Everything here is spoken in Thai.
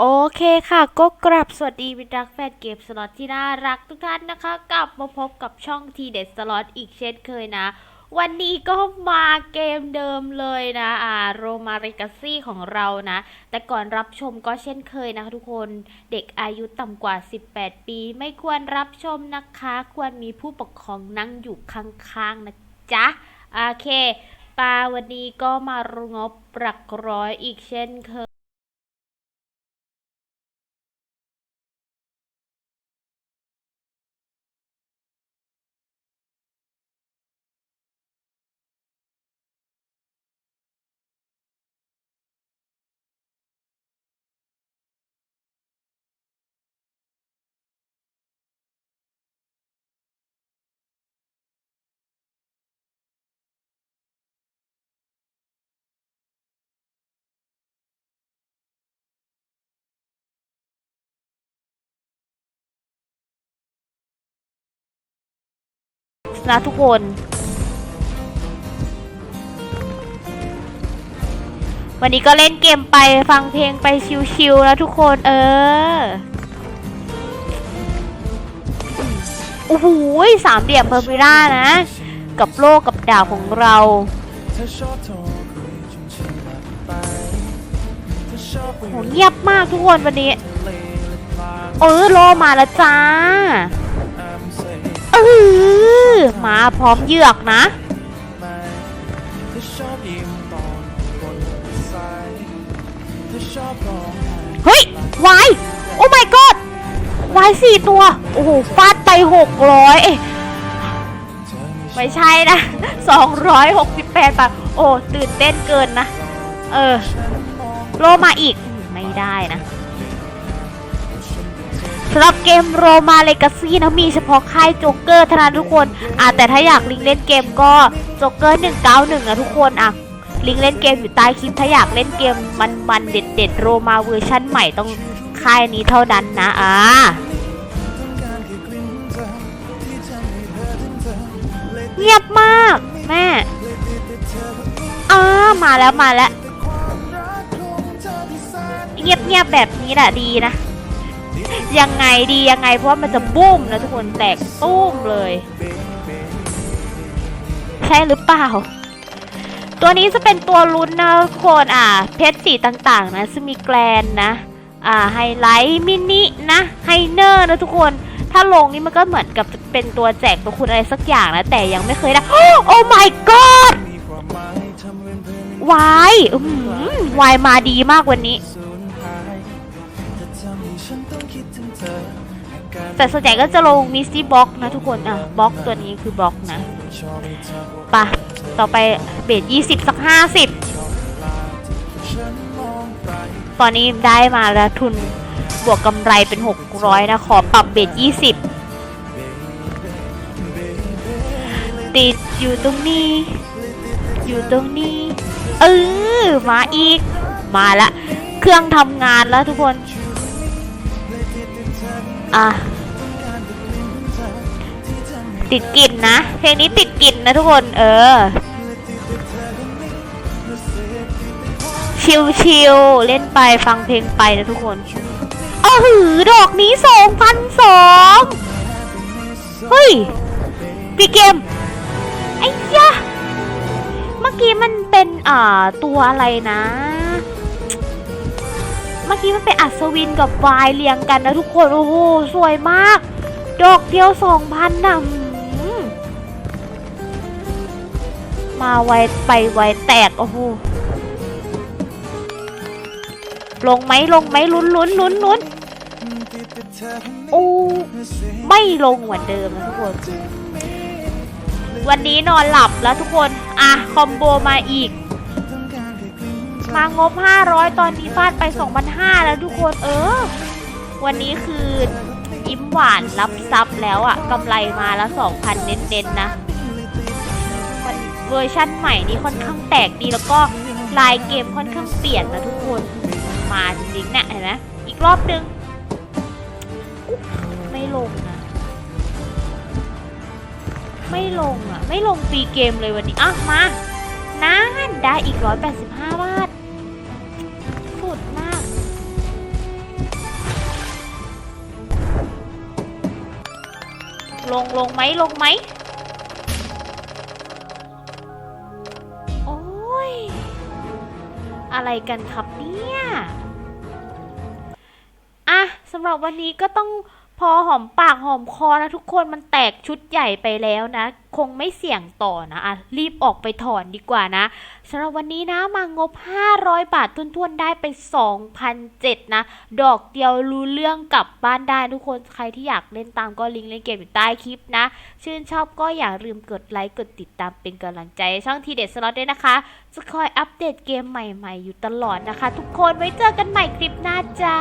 โอเคค่ะก็กลับสวัสดีมิตรรักแฟนเกมสล็อตที่น่ารักทุกท่านนะคะ กลับมาพบกับช่องทีเด็ดสล็อตอีกเช่นเคยนะ วันนี้ก็มาเกมเดิมเลยนะอ่าโรมาริกาซี่ของเรานะ แต่ก่อนรับชมก็เช่นเคยนะคะทุกคนเด็กอายุต่ำกว่า 18 ปี ไม่ควรรับชมนะคะ ควรมีผู้ปกครองนั่งอยู่ข้างๆนะจ๊ะโอเคปาวันนี้ก็มารงบปรักร้อยอีกเช่นเคย นะทุกคนวันนี้ก็เล่นเกมไปฟังเพลงไปชิวๆนะทุกคนเออโอ้โหสามเหลี่ยมเพอร์มิร่านะ กับโลกกับดาวของเราโหเงียบมากทุกคนวันนี้ เออโลมาแล้วจ้า ออมาพร้อมเหยือกนะไปถ้าชอบยิ้มตอนบนสายถ้าชอบร้องไห้เฮ้ยวายโอ้ my god วายสี่ตัว โอ้โหฟาดไปหกร้อยไม่ใช่นะสองร้อยหกสิบแปดบาทโอ้ ตื่นเต้นเกินนะ เออ โลมาอีก ไม่ได้นะำหรับเกมโรมาเลกาซี่นะมีเฉพาะค่ายโจ๊กเกอร์เท่านั้นทุกคนอะแต่ถ้าอยากลิงเล่นเกมก็โจ๊กเกอร์191นะทุกคนอะลิงเล่นเกมอยู่ใต้คลิปถ้าอยากเล่นเกมมันๆเด็ดๆโรมาเวอร์ชั่นใหม่ต้องค่ายนี้เท่านั้นนะอ่าเงียบมากแม่อ่ามาแล้วมาแล้ว เงียบเงียบแบบนี้แหละดีนะ ยังไงดียังไงเพราะว่ามันจะบุ้มนะทุกคนแตกตุ้มเลย ใช่หรือเปล่า ตัวนี้จะเป็นตัวลุ้นนะทุกคนอ่าเพชรสีต่างๆ นะจะมีแกลนนะอ่าไฮไลท์มินินะไฮเนอร์นะทุกคนถ้าลงนี่มันก็เหมือนกับจะเป็นตัวแจกตัวคุณอะไรสักอย่างนะ แต่ยังไม่เคยได้ โอ้ my god มีควายทำเป็นเพื่อนวายอืมวายมาดีมากวันนี้ แต่ส่วนใหญ่ก็จะลงมิสซี่บ็อกนะทุกคน อะบล็อกตัวนี้คือบล็อกนะปะต่อไปเบสยี่สิบสักห้าสิบตอนนี้ได้มาแล้วทุนบวกกำไรเป็นหกร้อยนะ ขอปรับเบสยี่สิบติดอยู่ตรงนี้ อยู่ตรงนี้ เออ มาอีก มาละ เครื่องทำงานแล้วทุกคน อะ ติดกลิ่นนะ เพลงนี้ติดกลิ่นนะทุกคน เออ ชิวชิวๆเล่นไปฟังเพลงไปนะทุกคนอ้หือ ดอกนี้สองพันสองเฮ้ยปีเกม ไอ้ยะ เมื่อกี้มันเป็นอ่าตัวอะไรนะ เมื่อกี้มันเป็นอัศวินกับวายเรียงกันนะทุกคน โอ้โห สวยมาก ดอกเดียวสองพันนะ มาไวไปไวแตก โอ้โห ลงไหมลงไหมลุ้นลุ้นลุ้นลุ้นโอ้ไม่ลงเหมือนเดิมนะทุกคน วันนี้นอนหลับแล้วทุกคน อะ คอมโบมาอีก มางบ 500 ตอนนี้ฟาดไป 2,500 แล้วทุกคนเออ วันนี้คือ ยิ้มหวานรับซับแล้วอะกำไรมาแล้ว 2,000 เน้นๆนะ เวอร์ชั่นใหม่นี้ค่อนข้างแตกดีแล้วก็ลายเกมค่อนข้างเปลี่ยนนะทุกคน มาจริงๆเนี่ยเห็นไหมอีกรอบนึง ไม่ลงนะไม่ลงอะ ไม่ลงฟรีเกมเลยวันนี้อะมานานได้อีก 185 บาท สุดมาก ลงลงไหมลงไหม อะไรกันครับเนี่ย อะสำหรับวันนี้ก็ต้อง พอหอมปากหอมคอนะทุกคนมันแตกชุดใหญ่ไปแล้วนะ คงไม่เสี่ยงต่อนะอะรีบออกไปถอนดีกว่านะสำหรับวันนี้นะมางบ 500 บาททุนๆได้ไป 2,007นะ ดอกเดียวรู้เรื่องกลับบ้านได้ทุกคนใครที่อยากเล่นตามก็ลิงก์เล่นเกมอยู่ใต้คลิปนะ ชื่นชอบก็อย่าลืมกดไลค์กดติดตามเป็นกำลังใจช่องทีเด็ดสล็อตด้วยนะคะ จะคอยอัปเดตเกมใหม่ๆ อยู่ตลอดนะคะ ทุกคนไว้เจอกันใหม่คลิปหน้าจ้า